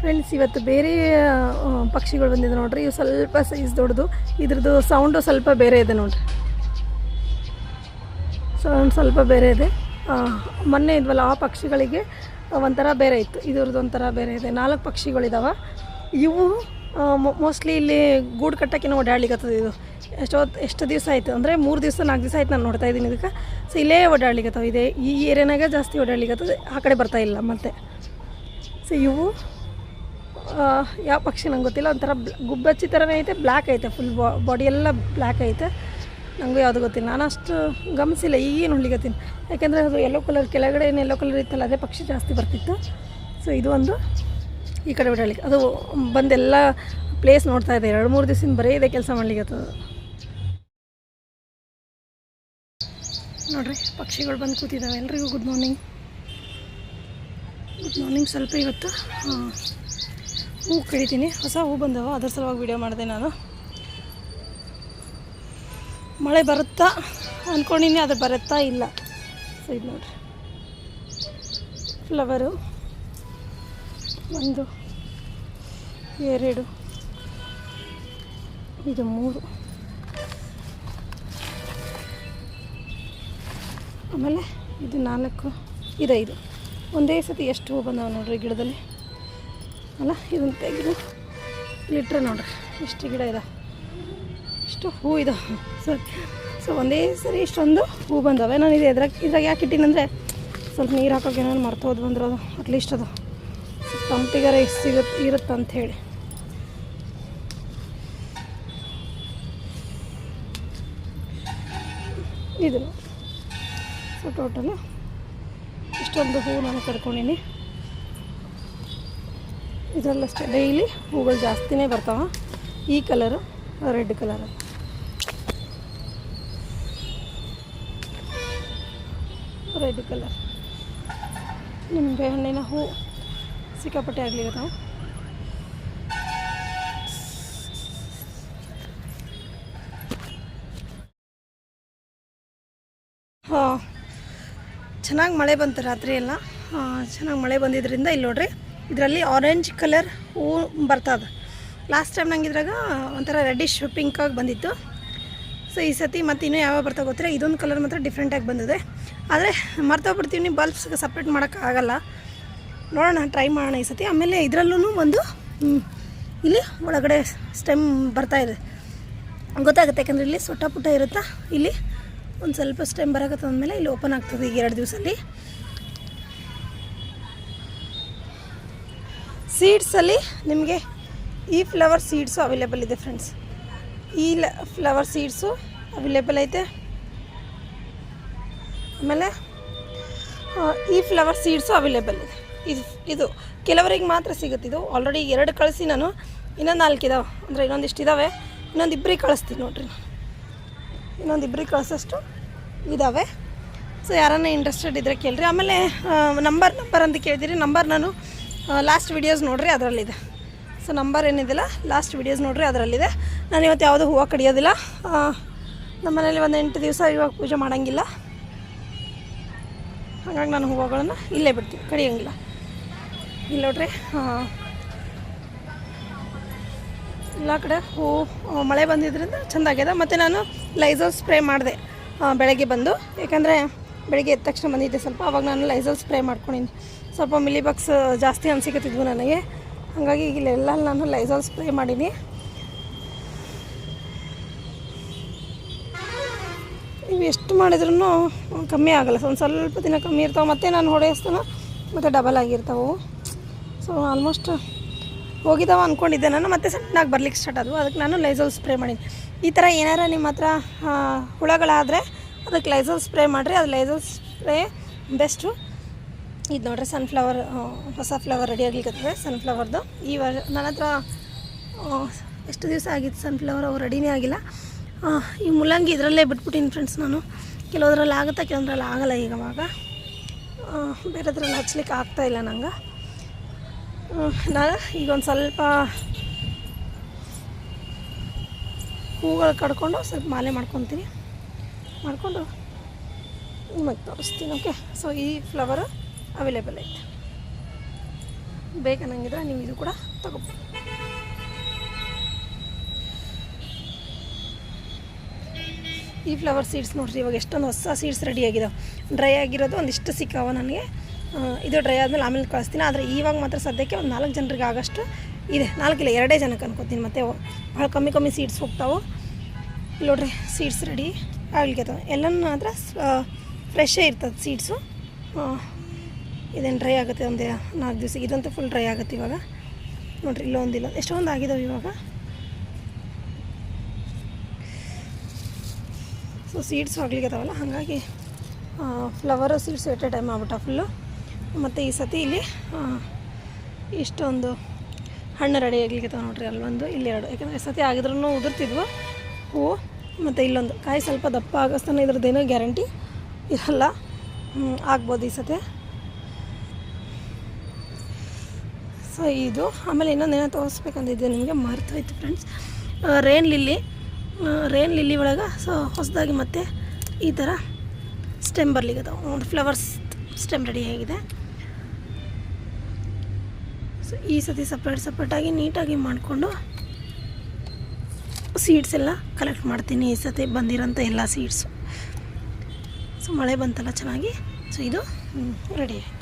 Friends ಇವತ್ತು ಬೇರೆ ಪಕ್ಷಿಗಳು ಬಂದಿದೆ ನೋಡ್ರಿ. ಇವು ಸ್ವಲ್ಪ ಸೈಜ್ ದೊಡ್ಡದು. ಇದ್ರದ್ದು ಸೌಂಡು ಸ್ವಲ್ಪ ಬೇರೆ ಇದೆ ನೋಡ್ರಿ. ಸೌಂಡ್ ಸ್ವಲ್ಪ ಬೇರೆ ಇದೆ. ಮೊನ್ನೆ ಇದ್ವಲ್ಲ, ಆ ಪಕ್ಷಿಗಳಿಗೆ ಒಂಥರ ಬೇರೆ ಇತ್ತು. ಇದ್ರದ್ದು ಒಂಥರ ಬೇರೆ ಇದೆ. ನಾಲ್ಕು ಪಕ್ಷಿಗಳಿದಾವೆ. ಇವು ಮೋಸ್ಟ್ಲಿ ಇಲ್ಲಿ ಗೂಡು ಕಟ್ಟಕ್ಕೆ ಓಡಾಡ್ಲಿಕ್ಕತ್ತದ ಇದು. ಎಷ್ಟೋ ಎಷ್ಟು ದಿವಸ ಆಯಿತು ಅಂದರೆ ಮೂರು ದಿವಸ, ನಾಲ್ಕು ದಿವಸ ಆಯ್ತು ನಾನು ನೋಡ್ತಾ ಇದ್ದೀನಿ ಇದಕ್ಕೆ. ಸೊ ಇಲ್ಲೇ ಓಡಾಡ್ಲಿಕ್ಕತ್ತವ ಇದೆ, ಈ ಏರಿಯಾನಾಗ ಜಾಸ್ತಿ ಓಡಾಡ್ಲಿಕ್ಕತ್ತದ ಆ ಕಡೆ ಬರ್ತಾ ಇಲ್ಲ ಮತ್ತೆ. ಸೊ ಇವು ಯಾವ ಪಕ್ಷಿ ನಂಗೆ ಗೊತ್ತಿಲ್ಲ ಒಂಥರ ಗುಬ್ಬಚ್ಚಿ ಥರನೇ ಐತೆ ಬ್ಲ್ಯಾಕ್ ಐತೆ ಫುಲ್ ಬಾಡಿ ಎಲ್ಲ ಬ್ಲ್ಯಾಕ್ ಐತೆ. ನನಗೂ ಯಾವುದು ಗೊತ್ತಿಲ್ಲ. ನಾನು ಅಷ್ಟು ಗಮನಿಸಿಲ್ಲ ಈಗೇನು ಹುಳಿಗತ್ತೀನಿ ಯಾಕೆಂದರೆ ಅದು ಯೆಲ್ಲೋ ಕಲರ್ ಕೆಳಗಡೆ ಏನು ಯೆಲ್ಲೋ ಕಲರ್ ಇತ್ತಲ್ಲ ಅದೇ ಪಕ್ಷಿ ಜಾಸ್ತಿ ಬರ್ತಿತ್ತು. ಸೊ ಇದು ಒಂದು ಈ ಕಡೆ ಬಿಡಲಿಕ್ಕೆ ಅದು ಬಂದೆಲ್ಲ ಪ್ಲೇಸ್ ನೋಡ್ತಾ ಇದೆ. ಎರಡು ಮೂರು ದಿವಸದಿಂದ ಬರೀ ಇದೆ ಕೆಲಸ ಮಾಡ್ಲಿಕ್ಕೆ ನೋಡ್ರಿ ಪಕ್ಷಿಗಳು ಬಂದು ಕೂತಿದ್ದಾವೆ ಎಲ್ರಿಗೂ ಗುಡ್ ಮಾರ್ನಿಂಗ್ ಗುಡ್ ಮಾರ್ನಿಂಗ್ ಸ್ವಲ್ಪ ಇವತ್ತು ಆ, ಹೂ ಕಡಿತೀನಿ. ಹೊಸ ಹೂ ಬಂದವ, ಅದ್ರ ಸಲುವಾಗಿ ವಿಡಿಯೋ ಮಾಡಿದೆ ನಾನು. ಮಳೆ ಬರುತ್ತಾ? ಅಂದ್ಕೊಂಡಿನಿ ಅದು ಬರುತ್ತಾ ಇಲ್ಲ. ಸೊ ಇದು ನೋಡ್ರಿ. ಫ್ಲವರು ಒಂದು, ಎರಡು, ಇದು ಮೂರು. ಆಮೇಲೆ ಇದು ನಾಲ್ಕು ಇದೈದು ಒಂದೇ ಸತಿ ಎಷ್ಟು ಹೂ ಬಂದವ ನೋಡ್ರಿ ಗಿಡದಲ್ಲಿ? ಅಲ್ಲ ಇದನ್ನು ತೆಗೆದು ಇಟ್ರೆ ನೋಡ್ರಿ ಇಷ್ಟು ಗಿಡ ಇದೆ. ಇಷ್ಟು ಹೂ ಇದೆ. ಸರಿ ಸೊ ಒಂದೇ ಸರಿ ಇಷ್ಟೊಂದು ಹೂ ಬಂದವೆ. ನಾನು ಇದು ಎದ್ರಾಗ, ಇದ್ರಾಗ ಯಾಕೆ ಇಟ್ಟಿನಂದರೆ ಸ್ವಲ್ಪ ನೀರು ಹಾಕೋಕೆ ಏನಾದ್ರು ಮರ್ತೋದು ಬಂದ್ರೆ ಅದು ಅಟ್ಲೀಸ್ಟ್ ಅದು ತಂಪಿಗಾರ ಸಿಗುತ್ತೆ ಇರುತ್ತೆ ಅಂತ ಹೇಳಿ. ಇದು ಸೊ ಟೋಟಲು ಇಷ್ಟೊಂದು ಹೂ ನಾನು ಕಡ್ಕೊಂಡೀನಿ ಇದರಲ್ಲಷ್ಟೇ. ಡೈಲಿ ಹೂಗಳು ಜಾಸ್ತಿನೇ ಬರ್ತಾವ. ಈ colour red colour red colour ನಿಂಬೆ ಹಣ್ಣಿನ ಹೂ ಸಿಕ್ಕಾಪಟ್ಟೆ ಆಗಲಿ ಹಾಂ. ಚೆನ್ನಾಗಿ ಮಳೆ ಬಂತು ರಾತ್ರಿ ಎಲ್ಲ. ಚೆನ್ನಾಗಿ ಮಳೆ ಬಂದಿದ್ದರಿಂದ ಇಲ್ಲಿ ನೋಡ್ರಿ. ಇದರಲ್ಲಿ ಆರೆಂಜ್ ಕಲರ್ ಹೂವು ಬರ್ತದೆ. ಲಾಸ್ಟ್ ಟೈಮ್ ನಂಗೆ ಇದ್ರಾಗ ಒಂಥರ ರೆಡ್ಡಿಶ್ ಪಿಂಕಾಗಿ ಬಂದಿತ್ತು. ಸೊ ಈ ಸತಿ ಮತ್ತು ಇನ್ನೂ ಯಾವಾಗ ಬರ್ತಾ ಗೊತ್ತಿಲ್ಲ. ಇದೊಂದು ಕಲರ್ ಮಾತ್ರ ಡಿಫ್ರೆಂಟಾಗಿ ಬಂದಿದೆ. ಆದರೆ ಮರ್ತೋಗ್ಬಿಡ್ತೀವಿ ಬಲ್ಬ್ಸ್ಗೆ ಸಪ್ರೇಟ್ ಮಾಡೋಕ್ಕಾಗಲ್ಲ ನೋಡೋಣ ಟ್ರೈ ಮಾಡೋಣ ಈ ಸತಿ. ಆಮೇಲೆ ಇದರಲ್ಲೂ ಒಂದು ಇಲ್ಲಿ ಒಳಗಡೆ ಸ್ಟೆಮ್ ಬರ್ತಾ ಇದೆ. ಗೊತ್ತಾಗುತ್ತೆ ಯಾಕಂದರೆ ಇಲ್ಲಿ ಸೊಟ್ಟ ಪುಟ್ಟ ಇರುತ್ತಾ? ಇಲ್ಲಿ ಒಂದು ಸ್ವಲ್ಪ ಸ್ಟೆಮ್ ಬರಕತ್ತಂದಮೇಲೆ ಇಲ್ಲಿ ಓಪನ್ ಆಗ್ತದೆ ಈಗ ಎರಡು ದಿವಸದಲ್ಲಿ. ಸೀಡ್ಸಲ್ಲಿ ನಿಮಗೆ ಈ ಫ್ಲವರ್ ಸೀಡ್ಸು ಅವೈಲೇಬಲ್ ಇದೆ ಫ್ರೆಂಡ್ಸ್ ಈ ಫ್ಲವರ್ ಸೀಡ್ಸು ಅವೈಲೇಬಲ್ ಐತೆ. ಆಮೇಲೆ ಈ ಫ್ಲವರ್ ಸೀಡ್ಸು ಅವೈಲೇಬಲ್ ಇದೆ. ಇದು ಇದು ಕೆಲವರಿಗೆ ಮಾತ್ರ ಸಿಗುತ್ತೆ. ಇದು ಆಲ್ರೆಡಿ ಎರಡು ಕಳಿಸಿ ನಾನು. ಇನ್ನೊಂದು ನಾಲ್ಕು ಇದಾವೆ. ಅಂದರೆ ಇನ್ನೊಂದಿಷ್ಟು ಇದ್ದಾವೆ ಇನ್ನೊಂದು ಇಬ್ಬರಿಗೆ ಕಳಿಸ್ತೀನಿ ನೋಡಿರಿ ನಾನು. ಇನ್ನೊಂದು ಇಬ್ಬರಿಗೆ ಕಳಿಸೋಷ್ಟು ಇದ್ದಾವೆ ಸೊ ಯಾರನ್ನ ಇಂಟ್ರೆಸ್ಟೆಡ್ ಇದ್ದರೆ ಕೇಳಿರಿ. ಆಮೇಲೆ ನಂಬರ್ ನಂಬರ್ ಅಂತ ಕೇಳಿದಿರಿ. ನಂಬರ್ ನಾನು ಲಾಸ್ಟ್ ವಿಡಿಯೋಸ್ ನೋಡ್ರಿ, ಅದರಲ್ಲಿದೆ. ಸೊ ನಂಬರ್ ಏನಿದಿಲ್ಲ ಲಾಸ್ಟ್ ವಿಡಿಯೋಸ್ ನೋಡ್ರಿ, ಅದರಲ್ಲಿದೆ. ನಾನು ಇವತ್ತು ಯಾವುದೂ ಹೂವು ಕಡಿಯೋದಿಲ್ಲ. ನಮ್ಮನೇಲಿ ನಮ್ಮ ಮನೇಲಿ ಒಂದು ಎಂಟು ದಿವಸ ಇವಾಗ ಪೂಜೆ ಮಾಡೋಂಗಿಲ್ಲ. ಹಾಗಾಗಿ ನಾನು ಹೂವುಗಳನ್ನು ಇಲ್ಲೇ ಬಿಡ್ತೀನಿ, ಕಡಿಯೋಂಗಿಲ್ಲ. ಇಲ್ಲಿ ನೋಡ್ರಿ ಎಲ್ಲ ಕಡೆ ಹೂ ಮಳೆ ಬಂದಿದ್ದರಿಂದ ಚೆಂದಾಗ್ಯದ ಮತ್ತು ನಾನು ಲೈಸಲ್ ಸ್ಪ್ರೇ ಮಾಡಿದೆ ಬೆಳಗ್ಗೆ ಬಂದು. ಯಾಕಂದರೆ ಬೆಳಗ್ಗೆ ಎದ್ದ ತಕ್ಷಣ ಬಂದಿದ್ದೆ ಸ್ವಲ್ಪ, ಅವಾಗ ನಾನು ಲೈಸಲ್ ಸ್ಪ್ರೇ ಮಾಡ್ಕೊಂಡಿನಿ. ಸ್ವಲ್ಪ ಮಿಲಿ ಬಗ್ಸ್ ಜಾಸ್ತಿ ಅನ್ಸಿಕತ್ತಿದ್ವು ನನಗೆ. ಹಾಗಾಗಿ ಇಲ್ಲೆಲ್ಲ ನಾನು ಲೈಸಲ್ ಸ್ಪ್ರೇ ಮಾಡೀನಿ. ಇವು ಎಷ್ಟು ಮಾಡಿದ್ರೂ ಕಮ್ಮಿ ಆಗಲ್ಲ. ಒಂದು ಸ್ವಲ್ಪ ದಿನ ಕಮ್ಮಿ ಇರ್ತಾವೆ. ಮತ್ತೆ ನಾನು ಹೊಡೆಯಿಸ್ತಾನ, ಮತ್ತು ಡಬಲ್ ಆಗಿರ್ತಾವೆ. ಸೊ ಆಲ್ಮೋಸ್ಟ್ ಹೋಗಿದ್ದಾವೆ ಅಂದ್ಕೊಂಡಿದ್ದೆ ನಾನು. ಮತ್ತೆ ಸಣ್ಣಾಗಿ ಬರ್ಲಿಕ್ಕೆ ಸ್ಟಾರ್ಟ್ ಆದವು. ಅದಕ್ಕೆ ನಾನು ಲೈಸಲ್ ಸ್ಪ್ರೇ ಮಾಡೀನಿ. ಈ ಥರ ಏನಾರ ನಿಮ್ಮ ಹತ್ರ ಹುಳಗಳಾದರೆ ಅದಕ್ಕೆ ಲೈಸಲ್ ಸ್ಪ್ರೇ ಮಾಡಿರಿ. ಅದು ಲೈಸಲ್ ಸ್ಪ್ರೇ ಬೆಸ್ಟು. ಇದು ನೋಡ್ರಿ ಸನ್ಫ್ಲವರ್ ಹೊಸ ಫ್ಲವರ್ ರೆಡಿ ಆಗ್ಲಿಕ್ಕೆ ಸನ್ಫ್ಲವರ್ದು ಈ ವರ್, ನನ್ನ ಹತ್ರ ಎಷ್ಟು ದಿವಸ ಆಗಿತ್ತು ಸನ್ಫ್ಲವರ್ ಅವು ರೆಡಿನೇ ಆಗಿಲ್ಲ. ಈ ಮುಲಂಗಿ ಇದರಲ್ಲೇ ಬಿಟ್ಬಿಟ್ಟಿನಿ ಫ್ರೆಂಡ್ಸ್ ನಾನು. ಕೆಲವದ್ರಲ್ಲಿ ಆಗುತ್ತೆ, ಕೆಲವೊಂದ್ರಲ್ಲಿ ಆಗಲ್ಲ ಈಗ ಅವಾಗ. ಬೇರೆದ್ರಲ್ಲಿ ಹಚ್ಲಿಕ್ಕೆ ಇಲ್ಲ ನಂಗೆ. ನಾನು ಈಗ ಒಂದು ಸ್ವಲ್ಪ ಹೂಗಳು ಕಡ್ಕೊಂಡು ಸ್ವಲ್ಪ ಮಾಲೆ ಮಾಡ್ಕೊತೀನಿ. ಮಾಡಿಕೊಂಡು ಮತ್ತೆ ತೋರಿಸ್ತೀನಿ ಓಕೆ ಸೊ ಈ ಫ್ಲವರು ಅವೈಲೇಬಲ್ ಐತೆ ಬೇಕನ್ನಂಗಿದ್ರೆ ನೀವು ಇದು ಕೂಡ ತಗೋಬೋದು ಈ ಫ್ಲವರ್ ಸೀಡ್ಸ್ ನೋಡ್ರಿ, ಇವಾಗ ಎಷ್ಟೊಂದು ಹೊಸ ಸೀಡ್ಸ್ ರೆಡಿ ಆಗಿದಾವೆ. ಡ್ರೈ ಆಗಿರೋದು ಒಂದಿಷ್ಟು ಸಿಕ್ಕಾವ ನನಗೆ. ಇದು ಡ್ರೈ ಆದಮೇಲೆ ಆಮೇಲೆ ಕಳಿಸ್ತೀನಿ. ಆದರೆ ಇವಾಗ ಮಾತ್ರ ಸದ್ಯಕ್ಕೆ ಒಂದು ನಾಲ್ಕು ಜನರಿಗೆ ಆಗೋಷ್ಟು ಇದೆ. ನಾಲ್ಕಿಲ್ಲ ಎರಡೇ ಜನಕ್ಕೆ ಅನ್ಕೋತೀನಿ. ಮತ್ತು ಭಾಳ ಕಮ್ಮಿ ಕಮ್ಮಿ ಸೀಡ್ಸ್ ಹೋಗ್ತಾವೆ. ನೋಡ್ರಿ ಸೀಡ್ಸ್ ರೆಡಿ ಆಗ್ಲಿಕ್ಕೆ ಎಲ್ಲನೂ ಮಾತ್ರ ಫ್ರೆಶ್ಶೇ ಇರ್ತದೆ ಸೀಡ್ಸು ಇದೇನು ಡ್ರೈ ಆಗುತ್ತೆ ಒಂದು ನಾಲ್ಕು ದಿವಸ ಇದಂತೂ ಫುಲ್ ಡ್ರೈ ಆಗುತ್ತೆ ಇವಾಗ. ನೋಡ್ರಿ ಇಲ್ಲೊಂದಿಲ್ಲ ಎಷ್ಟೊಂದು ಆಗಿದಾವೆ ಇವಾಗ? ಸೊ ಸೀಡ್ಸ್ ಆಗ್ಲಿಕ್ಕತ್ತಾವಲ್ಲ ಹಾಗಾಗಿ flower seeds at a time ಆಗ್ಬಿಟ್ಟ ಫುಲ್ಲು ಮತ್ತು ಈ ಸತಿ ಇಲ್ಲಿ ಇಷ್ಟೊಂದು ಹಣ್ಣು ರೆಡಿ ಆಗ್ಲಿಕ್ಕತ್ತಾವೆ ನೋಡ್ರಿ, ಅಲ್ಲೊಂದು, ಇಲ್ಲಿ ಎರಡು. ಯಾಕಂದರೆ ಸತಿ ಆಗಿದ್ರೂ ಉದುರ್ತಿದ್ವು ಹೂವು ಮತ್ತು ಇಲ್ಲೊಂದು. ಕಾಯಿ ಸ್ವಲ್ಪ ದಪ್ಪ ಆಗಸ್ತನ ಇದ್ರದ್ದೇನೋ ಗ್ಯಾರಂಟಿ ಇರಲ್ಲ. ಆಗ್ಬೋದು ಈ ಸತಿ. ಸೊ ಇದು. ಆಮೇಲೆ ಇನ್ನೊಂದು ಏನೋ ತೋರಿಸ್ಬೇಕಂದಿದ್ದೆ ನಿಮಗೆ ಮರ್ತೋಯ್ತು friends rain lily rain lily ಒಳಗೆ, ಸೊ ಹೊಸದಾಗಿ ಮತ್ತೆ ಈ ಥರ ಸ್ಟೆಮ್ ಬರ್ಲಿಕ್ಕತ್ತಾವ ಒಂದು ಫ್ಲವರ್ಸ್ ಸ್ಟೆಮ್ ರೆಡಿ ಆಗಿದೆ. ಸೊ ಈ ಸತಿ ಸಪ್ರೇಟ್ ಸಪ್ರೇಟಾಗಿ ನೀಟಾಗಿ ಮಾಡಿಕೊಂಡು ಸೀಡ್ಸ್ ಎಲ್ಲ ಕಲೆಕ್ಟ್ ಮಾಡ್ತೀನಿ. ಈ ಸತಿ ಬಂದಿರೋಂಥ ಎಲ್ಲ ಸೀಡ್ಸು ಸೊ ಮಳೆ ಬಂತಲ್ಲ ಚೆನ್ನಾಗಿ. ಸೊ ಇದು ರೆಡಿ ಆಯಿತು.